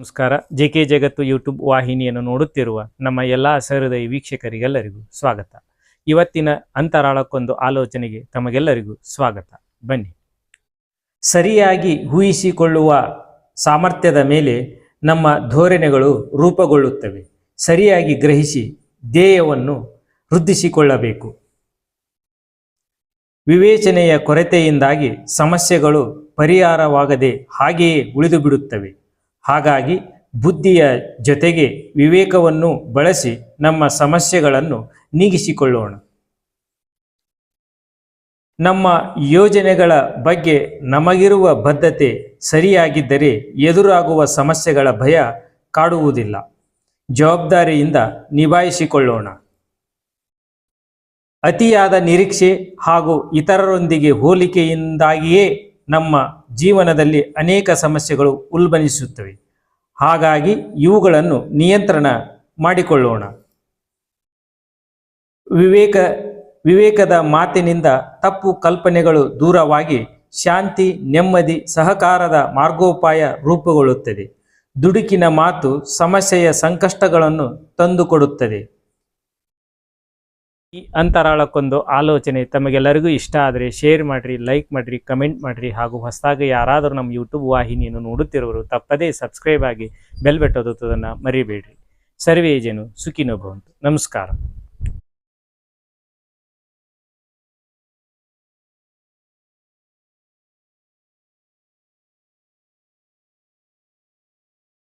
ನಮಸ್ಕಾರ. J K ಜಗತ್ತು YouTube ವಾಹಿನಿಯನ್ನು ನೋಡುತ್ತಿರುವ ನಮ್ಮ ಎಲ್ಲ ಸಹೃದಯ ವೀಕ್ಷಕರಿಗೆಲ್ಲರಿಗೂ ಸ್ವಾಗತ. ಇವತ್ತಿನ ಅಂತರಾಳಕ್ಕೊಂದು ಆಲೋಚನೆಗೆ ತಮಗೆಲ್ಲರಿಗೂ ಸ್ವಾಗತ. ಬನ್ನಿ. ಸರಿಯಾಗಿ ಊಹಿಸಿಕೊಳ್ಳುವ ಸಾಮರ್ಥ್ಯದ ಮೇಲೆ ನಮ್ಮ ಧೋರಣೆಗಳು ರೂಪುಗೊಳ್ಳುತ್ತವೆ. ಸರಿಯಾಗಿ ಗ್ರಹಿಸಿ ಧ್ಯೇಯವನ್ನು ವೃದ್ಧಿಸಿಕೊಳ್ಳಬೇಕು. ವಿವೇಚನೆಯ ಕೊರತೆಯಿಂದಾಗಿ ಸಮಸ್ಯೆಗಳು ಪರಿಹಾರವಾಗದೆ ಹಾಗೆಯೇ ಉಳಿದು ಬಿಡುತ್ತವೆ ಹಾಗಾಗಿ ಬುದ್ಧಿಯ ಜೊತೆಗೆ ವಿವೇಕವನ್ನು ಬಳಸಿ ನಮ್ಮ ಸಮಸ್ಯೆಗಳನ್ನು ನೀಗಿಸಿಕೊಳ್ಳೋಣ. ನಮ್ಮ ಯೋಜನೆಗಳ ಬಗ್ಗೆ ನಮಗಿರುವ ಬದ್ಧತೆ ಸರಿಯಾಗಿದ್ದರೆ ಎದುರಾಗುವ ಸಮಸ್ಯೆಗಳ ಭಯ ಕಾಡುವುದಿಲ್ಲ. ಜವಾಬ್ದಾರಿಯಿಂದ ನಿಭಾಯಿಸಿಕೊಳ್ಳೋಣ. ಅತಿಯಾದ ನಿರೀಕ್ಷೆ ಹಾಗೂ ಇತರರೊಂದಿಗೆ ಹೋಲಿಕೆಯಿಂದಾಗಿಯೇ ನಮ್ಮ ಜೀವನದಲ್ಲಿ ಅನೇಕ ಸಮಸ್ಯೆಗಳು ಉಲ್ಬಣಿಸುತ್ತವೆ. ಹಾಗಾಗಿ ಇವುಗಳನ್ನು ನಿಯಂತ್ರಣ ಮಾಡಿಕೊಳ್ಳೋಣ. ವಿವೇಕ, ವಿವೇಕದ ಮಾತಿನಿಂದ ತಪ್ಪು ಕಲ್ಪನೆಗಳು ದೂರವಾಗಿ ಶಾಂತಿ, ನೆಮ್ಮದಿ, ಸಹಕಾರದ ಮಾರ್ಗೋಪಾಯ ರೂಪುಗೊಳ್ಳುತ್ತದೆ. ದುಡುಕಿನ ಮಾತು ಸಮಸ್ಯೆಯ ಸಂಕಷ್ಟಗಳನ್ನು ತಂದುಕೊಡುತ್ತದೆ. ಈ ಅಂತರಾಳಕ್ಕೊಂದು ಆಲೋಚನೆ ತಮಗೆಲ್ಲರಿಗೂ ಇಷ್ಟ ಆದರೆ ಶೇರ್ ಮಾಡಿರಿ ಲೈಕ್ ಮಾಡಿರಿ ಕಮೆಂಟ್ ಮಾಡಿರಿ ಹಾಗೂ ಹೊಸದಾಗಿ ಯಾರಾದರೂ ನಮ್ಮ ಯೂಟ್ಯೂಬ್ ವಾಹಿನಿಯನ್ನು ನೋಡುತ್ತಿರುವರು ತಪ್ಪದೇ ಸಬ್ಸ್ಕ್ರೈಬ್ ಆಗಿ ಬೆಲ್ ಬೆಟ್ಟೋದನ್ನು ಮರಿಬೇಡ್ರಿ. ಸರ್ವೇ ಜನು ಸುಖಿನೋ ಭವಂತು. ನಮಸ್ಕಾರ.